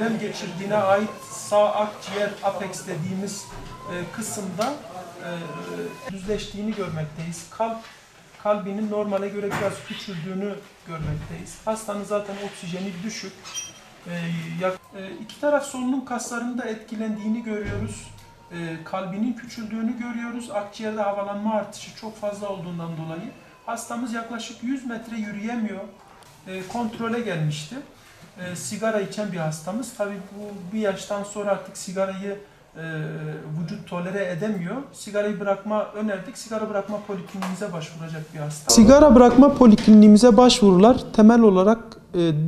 verem geçirdiğine ait sağ akciğer apex dediğimiz e, kısımda e, düzleştiğini görmekteyiz. Kalp kalbinin normale göre biraz küçüldüğünü görmekteyiz. Hastanın zaten oksijeni düşük. E, yak- e, iki taraf solunum kaslarının da etkilendiğini görüyoruz. E, kalbinin küçüldüğünü görüyoruz. Akciğerde havalanma artışı çok fazla olduğundan dolayı hastamız yaklaşık 100 metre yürüyemiyor. E, kontrole gelmişti. E, sigara içen bir hastamız. Tabii bu bir yaştan sonra artık sigarayı e, vücut tolere edemiyor. Sigarayı bırakma önerdik. Sigara bırakma polikliniğimize başvuracak bir hasta. Sigara bırakma polikliniğimize başvurular temel olarak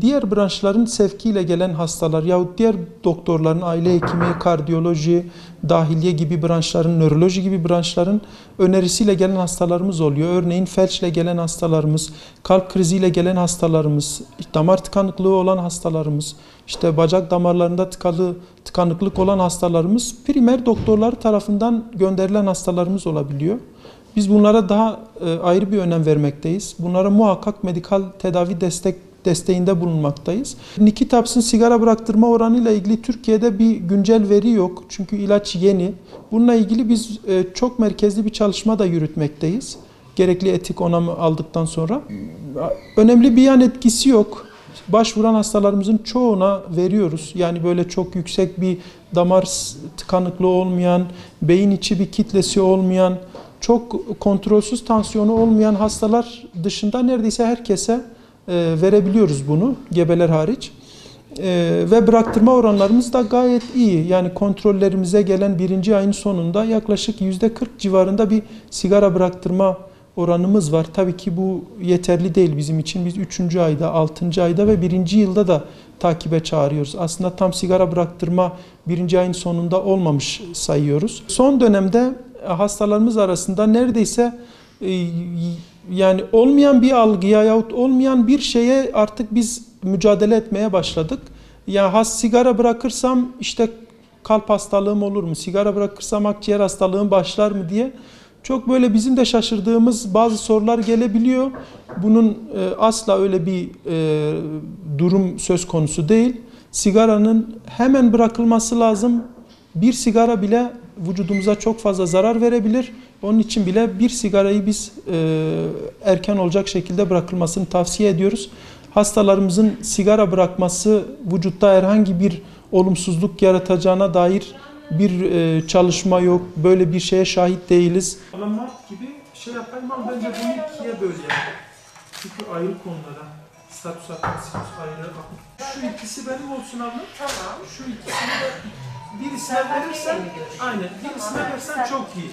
diğer branşların sevkiyle gelen hastalar yahut diğer doktorların aile hekimi, kardiyoloji, dahiliye gibi branşların, nöroloji gibi branşların önerisiyle gelen hastalarımız oluyor. Örneğin felçle gelen hastalarımız, kalp kriziyle gelen hastalarımız, damar tıkanıklığı olan hastalarımız, işte bacak damarlarında tıkalı tıkanıklık olan hastalarımız primer doktorlar tarafından gönderilen hastalarımız olabiliyor. Biz bunlara daha e, ayrı bir önem vermekteyiz. Bunlara muhakkak medikal tedavi destek desteğinde bulunmaktayız. Nikitaps'ın sigara bıraktırma oranıyla ilgili Türkiye'de bir güncel veri yok. Çünkü ilaç yeni. Bununla ilgili biz e, çok merkezli bir çalışma da yürütmekteyiz. Gerekli etik onamı aldıktan sonra. Önemli bir yan etkisi yok. Başvuran hastalarımızın çoğuna veriyoruz. Yani böyle çok yüksek bir damar tıkanıklığı olmayan, beyin içi bir kitlesi olmayan, çok kontrolsüz tansiyonu olmayan hastalar dışında neredeyse herkese verebiliyoruz bunu gebeler hariç. E, ve bıraktırma oranlarımız da gayet iyi. Yani kontrollerimize gelen birinci ayın sonunda yaklaşık yüzde 40 civarında bir sigara bıraktırma oranımız var. Tabii ki bu yeterli değil bizim için. Biz 3. ayda, 6. ayda ve 1. yılda da takibe çağırıyoruz. Aslında tam sigara bıraktırma birinci ayın sonunda olmamış sayıyoruz. Son dönemde e, hastalarımız arasında neredeyse e, yani olmayan bir algıya yahut olmayan bir şeye artık biz mücadele etmeye başladık. Ya has sigara bırakırsam işte kalp hastalığım olur mu? Sigara bırakırsam akciğer hastalığım başlar mı diye çok böyle bizim de şaşırdığımız bazı sorular gelebiliyor. Bunun e, asla öyle bir e, durum söz konusu değil. Sigaranın hemen bırakılması lazım. Bir sigara bile vücudumuza çok fazla zarar verebilir. Onun için bile bir sigarayı biz e, erken olacak şekilde bırakılmasını tavsiye ediyoruz. Hastalarımızın sigara bırakması vücutta herhangi bir olumsuzluk yaratacağına dair bir e, çalışma yok. Böyle bir şeye şahit değiliz. Mart gibi şey yapayım ama bence bunu ikiye bölelim. Çünkü ayrı konulara. Status akut, ayrı akut. Şu ikisi benim olsun abla. Tamam. Şu ikisini de birisine verirsen, aynen. Birisine versen çok iyi.